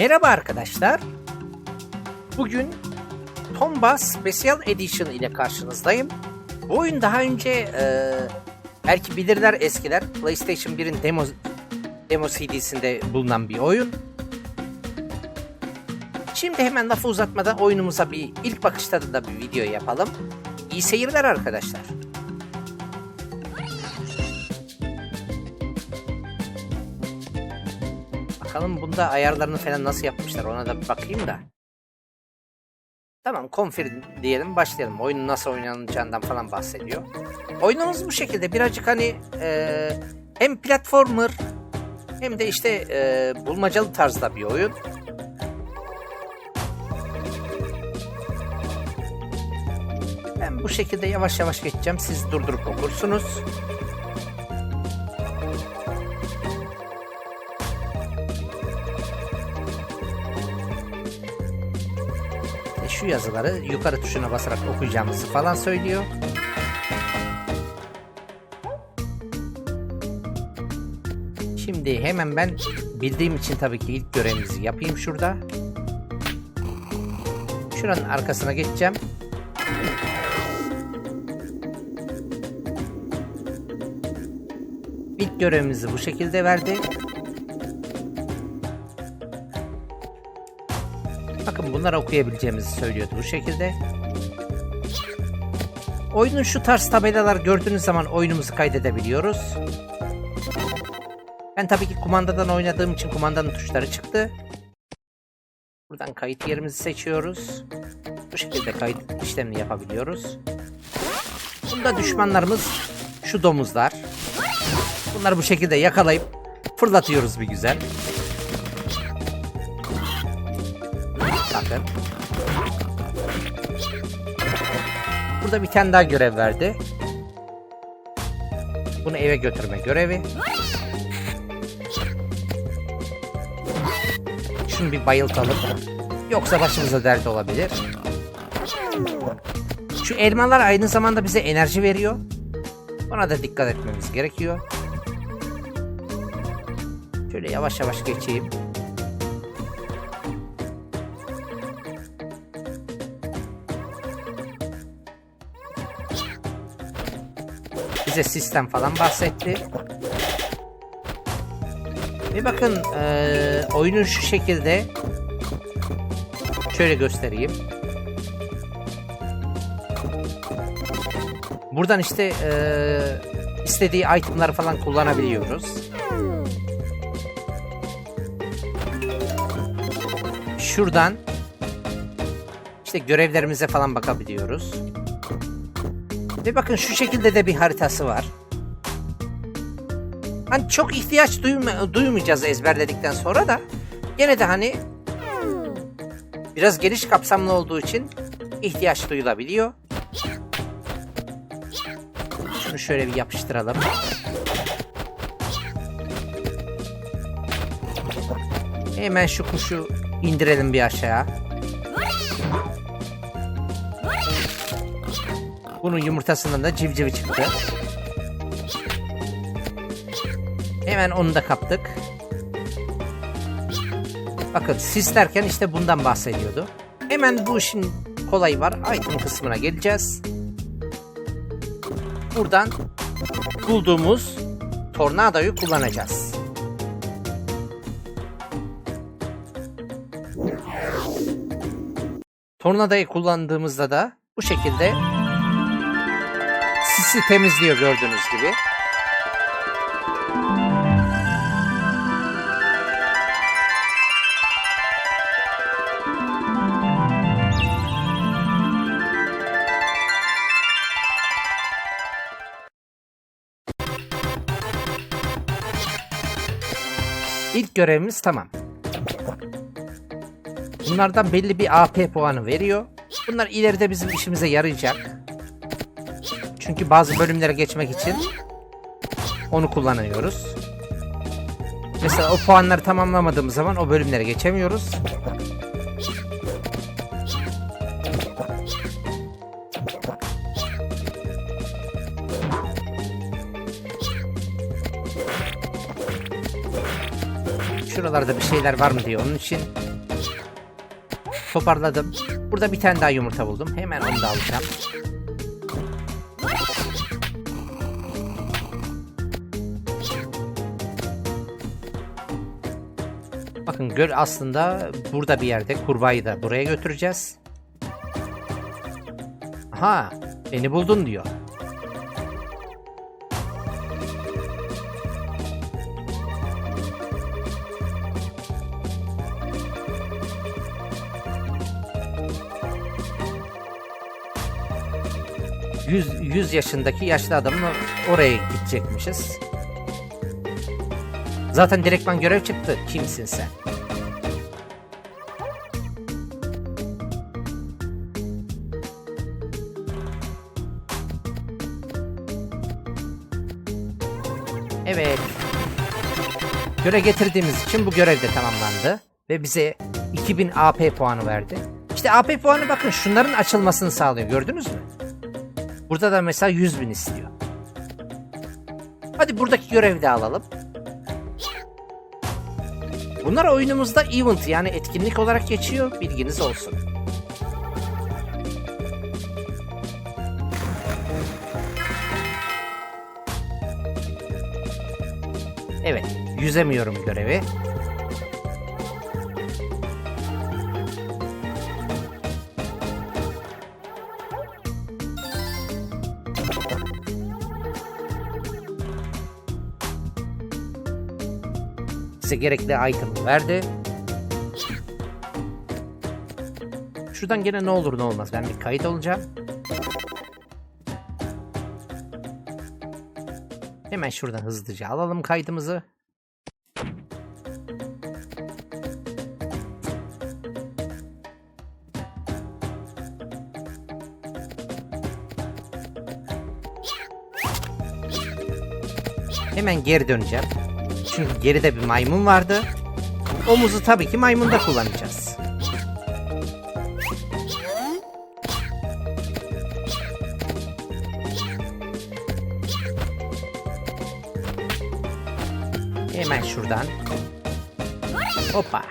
Merhaba arkadaşlar. Bugün Tomba Special Edition ile karşınızdayım. Bu oyun daha önce e, belki bilirler eskiler PlayStation 1'in demo demo CD'sinde bulunan bir oyun. Şimdi hemen lafı uzatmadan oyunumuza bir ilk bakışta da bir video yapalım. İyi seyirler arkadaşlar. Bakalım bunda ayarlarını falan nasıl yapmışlar ona da bir bakayım da. Tamam confirm diyelim başlayalım. Oyunun nasıl oynanacağından falan bahsediyor. Oyunumuz bu şekilde birazcık hani e, hem platformer hem de işte e, bulmacalı tarzda bir oyun. Ben bu şekilde yavaş yavaş geçeceğim. Siz durdurup okursunuz. Şu yazıları yukarı tuşuna basarak okuyacağımızı falan söylüyor. Şimdi hemen ben bildiğim için tabii ki ilk görevimizi yapayım şurada. Şuranın arkasına geçeceğim. İlk görevimizi bu şekilde verdi. Bakın bunları okuyabileceğimizi söylüyordu bu şekilde. Oyunun şu tarz tabelalar gördüğünüz zaman oyunumuzu kaydedebiliyoruz. Ben tabii ki kumandadan oynadığım için kumandanın tuşları çıktı. Buradan kayıt yerimizi seçiyoruz. Bu şekilde kayıt işlemini yapabiliyoruz. Bunda düşmanlarımız şu domuzlar. Bunları bu şekilde yakalayıp fırlatıyoruz bir güzel. Bakın. Burada bir tane daha görev verdi. Bunu eve götürme görevi. Şunu bir bayıltalım. Yoksa başımıza dert olabilir. Şu elmalar aynı zamanda bize enerji veriyor. Ona da dikkat etmemiz gerekiyor. Şöyle yavaş yavaş geçeyim. Bize sistem falan bahsetti. Bir bakın eee oyunun şu şekilde şöyle göstereyim. Buradan işte eee, istediği itemları falan kullanabiliyoruz. Şuradan işte görevlerimize falan bakabiliyoruz. Ve bakın şu şekilde de bir haritası var. Hani çok ihtiyaç duyma, duymayacağız ezberledikten sonra da gene de hani biraz geniş kapsamlı olduğu için ihtiyaç duyulabiliyor. Şunu şöyle bir yapıştıralım. Hemen şu kuşu indirelim bir aşağı. Bunun yumurtasından da civcivi çıktı. Hemen onu da kaptık. Bakın sis derken işte bundan bahsediyordu. Hemen bu işin kolayı var. Item kısmına geleceğiz. Buradan bulduğumuz tornadoyu kullanacağız. Tornadoyu kullandığımızda da bu şekilde sisi temizliyor gördüğünüz gibi. İlk görevimiz tamam. Bunlardan belli bir AP puanı veriyor. Bunlar ileride bizim işimize yarayacak. Çünkü bazı bölümlere geçmek için onu kullanıyoruz. Mesela o puanları tamamlamadığımız zaman o bölümlere geçemiyoruz. Şuralarda bir şeyler var mı diye onun için toparladım. Burada bir tane daha yumurta buldum. Hemen onu da alacağım. Bakın göl aslında burada bir yerde. Kurbağayı da buraya götüreceğiz. Aha, beni buldun diyor. Yüz, 100 yaşındaki yaşlı adamın oraya gidecekmişiz. Zaten direktman görev çıktı. Kimsin sen? Evet. Görev getirdiğimiz için bu görev de tamamlandı. Ve bize 2000 AP puanı verdi. İşte AP puanı bakın şunların açılmasını sağlıyor. Gördünüz mü? Burada da mesela 100 bin istiyor. Hadi buradaki görevi de alalım. Bunlar oyunumuzda event yani etkinlik olarak geçiyor. Bilginiz olsun. Evet, yüzemiyorum görevi. Size gerekli item'ı verdi. Şuradan gene ne olur ne olmaz. Ben bir kayıt olacağım. Hemen şuradan hızlıca alalım kaydımızı. Hemen geri döneceğim. Çünkü geride bir maymun vardı. O muzu tabii ki maymunda kullanacağız. Hemen şuradan. Hoppa.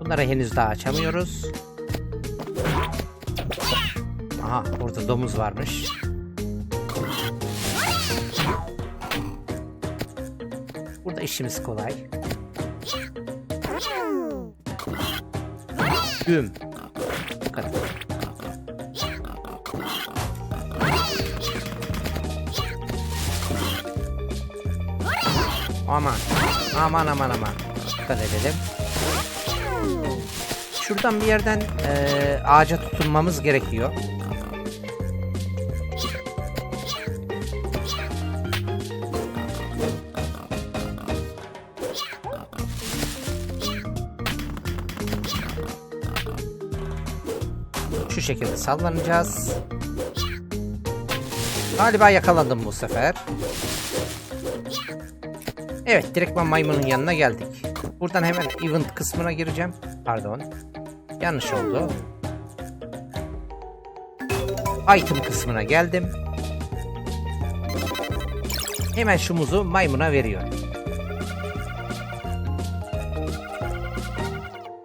Bunları henüz daha açamıyoruz. Aha burada domuz varmış. Burada işimiz kolay. Güm. Bu kadar. Aman. Aman aman aman. Dikkat edelim. Şuradan bir yerden eee, ağaca tutunmamız gerekiyor. Şu şekilde sallanacağız. Galiba yakalandım bu sefer. Evet, direktman maymunun yanına geldik. Buradan hemen event kısmına gireceğim. Pardon. Yanlış oldu. Item kısmına geldim. Hemen şu muzu maymuna veriyorum.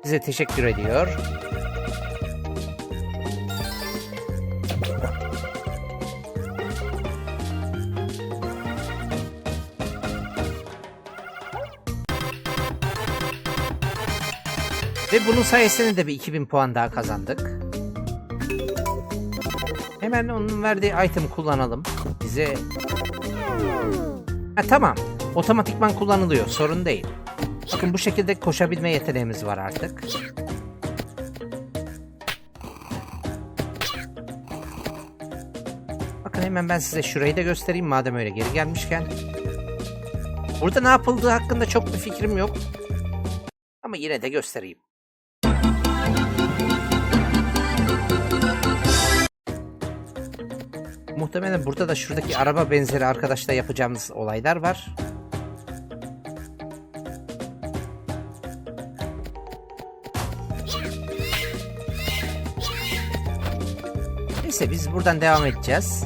Bize teşekkür ediyor. Ve bunun sayesinde de bir 2000 puan daha kazandık. Hemen onun verdiği item kullanalım. Bize... Ha, tamam. Otomatikman kullanılıyor. Sorun değil. Bakın bu şekilde koşabilme yeteneğimiz var artık. Bakın hemen ben size şurayı da göstereyim madem öyle geri gelmişken. Burada ne yapıldığı hakkında çok bir fikrim yok. Ama yine de göstereyim. Muhtemelen burada da şuradaki araba benzeri arkadaşla yapacağımız olaylar var. Neyse biz buradan devam edeceğiz.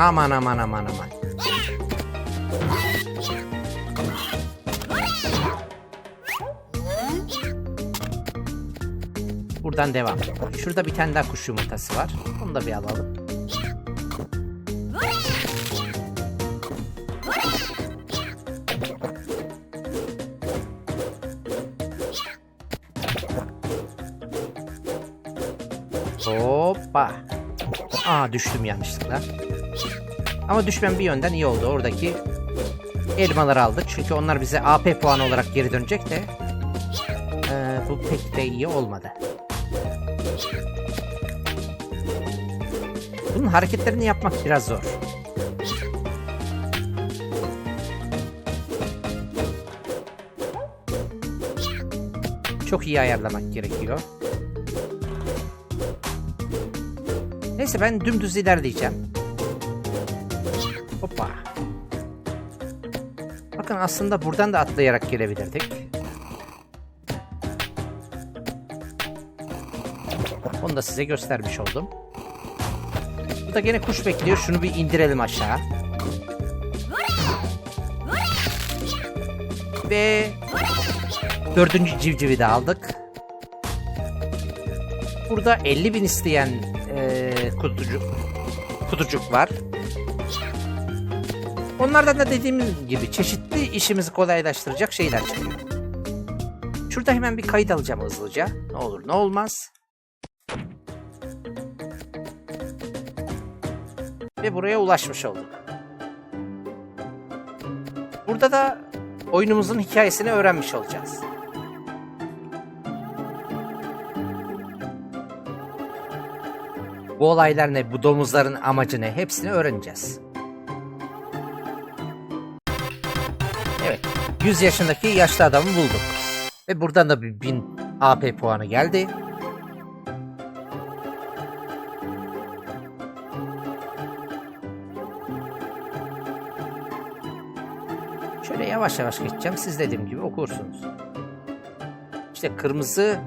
Aman aman aman aman. Buradan devam. Şurada bir tane daha kuş yumurtası var. Onu da bir alalım. Hoppa. Aa düştüm yanlışlıkla. Ama düşmem bir yönden iyi oldu. Oradaki elmaları aldık. Çünkü onlar bize AP puanı olarak geri dönecek de eee, bu pek de iyi olmadı. Bunun hareketlerini yapmak biraz zor. Çok iyi ayarlamak gerekiyor. Neyse ben dümdüz ilerleyeceğim. Aslında buradan da atlayarak gelebilirdik. Onu da size göstermiş oldum. Burada gene kuş bekliyor. Şunu bir indirelim aşağı. Ve dördüncü civcivi de aldık. Burada 50 bin isteyen eee kutucuk, kutucuk var. Onlardan da dediğim gibi çeşitli işimizi kolaylaştıracak şeyler çıkıyor. Şurada hemen bir kayıt alacağım hızlıca. Ne olur ne olmaz. Ve buraya ulaşmış olduk. Burada da oyunumuzun hikayesini öğrenmiş olacağız. Bu olaylar ne, bu domuzların amacı ne hepsini öğreneceğiz. 100 yaşındaki yaşlı adamı bulduk. Ve buradan da bir 1000 AP puanı geldi. Şöyle yavaş yavaş geçeceğim. Siz dediğim gibi okursunuz. İşte kırmızı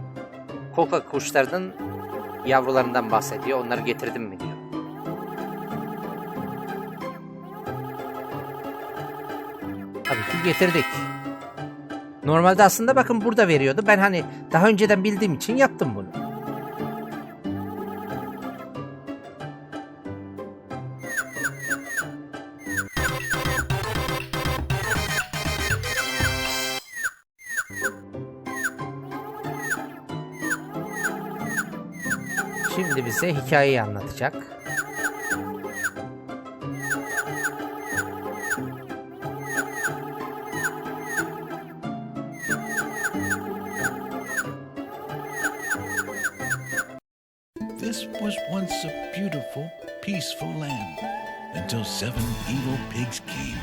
koka kuşlarının yavrularından bahsediyor. Onları getirdim mi diyor. Getirdik. Normalde aslında bakın burada veriyordu. Ben hani daha önceden bildiğim için yaptım bunu. Şimdi bize hikayeyi anlatacak. Was once a beautiful, peaceful land until seven evil pigs came.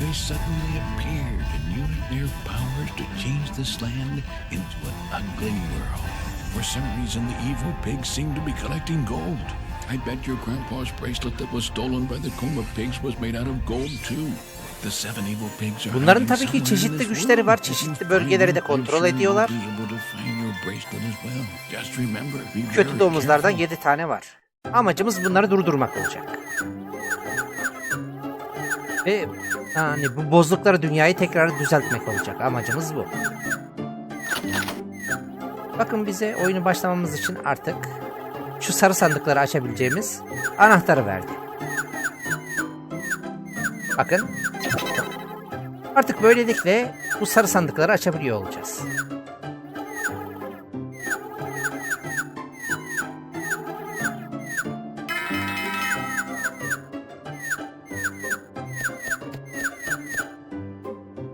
They suddenly appeared and used their powers to change this land into an ugly world. For some reason, the evil pigs seemed to be collecting gold. I bet your grandpa's bracelet that was stolen by the Kuma pigs was made out of gold too. Bunların tabii ki çeşitli güçleri var, çeşitli bölgeleri de kontrol ediyorlar. Kötü domuzlardan careful. 7 tane var. Amacımız bunları durdurmak olacak. Ve yani bu bozdukları dünyayı tekrar düzeltmek olacak. Amacımız bu. Bakın bize oyunu başlamamız için artık şu sarı sandıkları açabileceğimiz anahtarı verdi. Bakın. Artık böylelikle bu sarı sandıkları açabiliyor olacağız.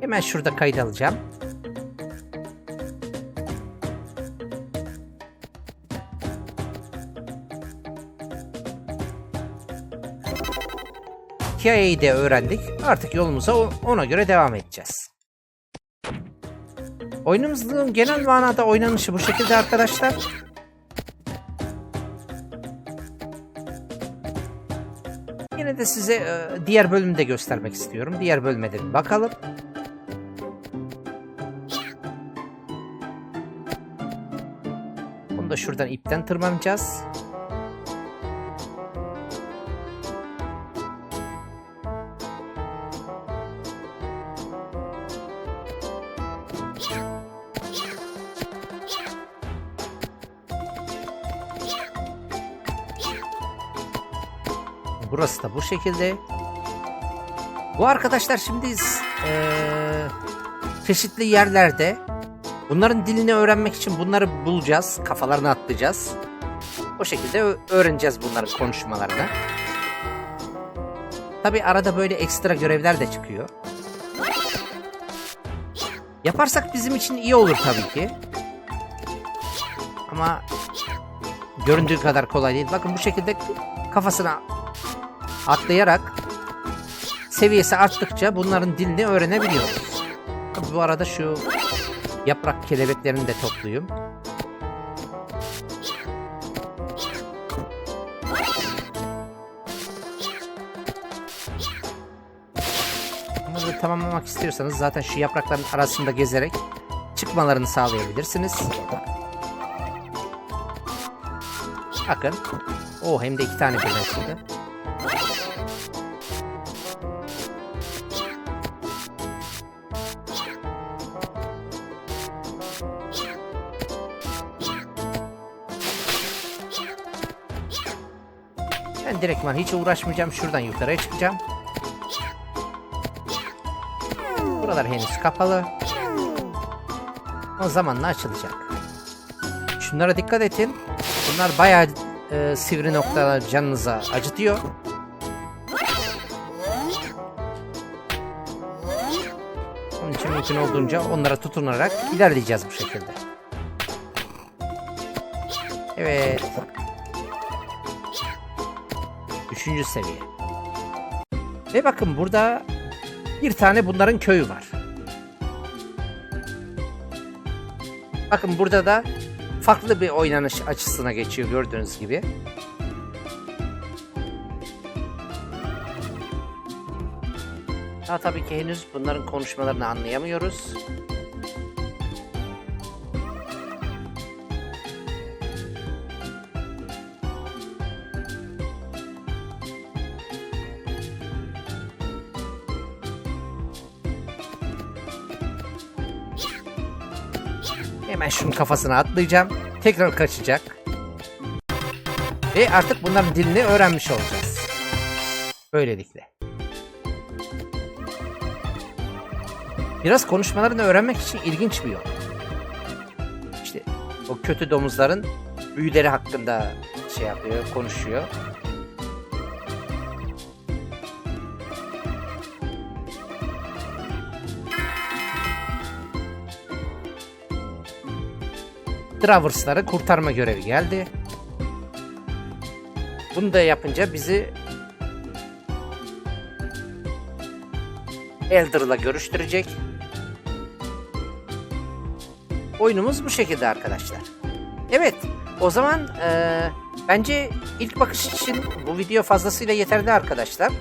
Hemen şurada kayıt alacağım. Hikayeyi de öğrendik. Artık yolumuza ona göre devam edeceğiz. Oyunumuzun genel manada oynanışı bu şekilde arkadaşlar. Yine de size e, diğer bölümü de göstermek istiyorum. Diğer bölüme de bakalım. Bunu da şuradan ipten tırmanacağız. Burası da bu şekilde. Bu arkadaşlar şimdi eee, çeşitli yerlerde bunların dilini öğrenmek için bunları bulacağız. Kafalarına atlayacağız. O şekilde öğreneceğiz bunların konuşmalarını. Tabi arada böyle ekstra görevler de çıkıyor. Yaparsak bizim için iyi olur tabii ki. Ama göründüğü kadar kolay değil. Bakın bu şekilde kafasına atlayarak seviyesi arttıkça bunların dilini öğrenebiliyoruz. Bu arada şu yaprak kelebeklerini de topluyum. Bunları tamamlamak istiyorsanız zaten şu yaprakların arasında gezerek çıkmalarını sağlayabilirsiniz. Bakın. O hem de iki tane birden çıktı. Ben direktman hiç uğraşmayacağım. Şuradan yukarıya çıkacağım. Buralar henüz kapalı. O zamanla açılacak. Şunlara dikkat edin. Bunlar bayağı e, sivri noktalar canınıza acıtıyor. Onun için mümkün olduğunca onlara tutunarak ilerleyeceğiz bu şekilde. Evet. Üçüncü seviye. Ve bakın burada bir tane bunların köyü var. Bakın burada da farklı bir oynanış açısına geçiyor gördüğünüz gibi. Daha tabii ki henüz bunların konuşmalarını anlayamıyoruz. Şunun kafasına atlayacağım. Tekrar kaçacak. Ve artık bunların dilini öğrenmiş olacağız. Böylelikle. Biraz konuşmalarını öğrenmek için ilginç bir yol. İşte o kötü domuzların büyüleri hakkında şey yapıyor, konuşuyor. Travers'ları kurtarma görevi geldi. Bunu da yapınca bizi Elder'la görüştürecek. Oyunumuz bu şekilde arkadaşlar. Evet, o zaman eee, bence ilk bakış için bu video fazlasıyla yeterli arkadaşlar.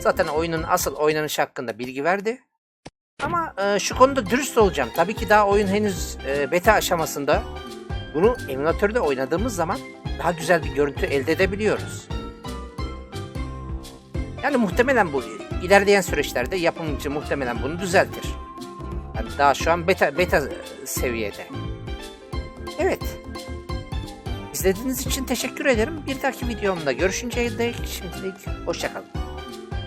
Zaten oyunun asıl oynanışı hakkında bilgi verdi. Ama eee, şu konuda dürüst olacağım. Tabii ki daha oyun henüz eee, beta aşamasında. Bunu emülatörde oynadığımız zaman daha güzel bir görüntü elde edebiliyoruz. Yani muhtemelen bu ilerleyen süreçlerde yapımcı muhtemelen bunu düzeltir. Yani daha şu an beta beta seviyede. Evet. İzlediğiniz için teşekkür ederim. Bir dahaki videomda görüşünceye dek şimdilik hoşçakalın.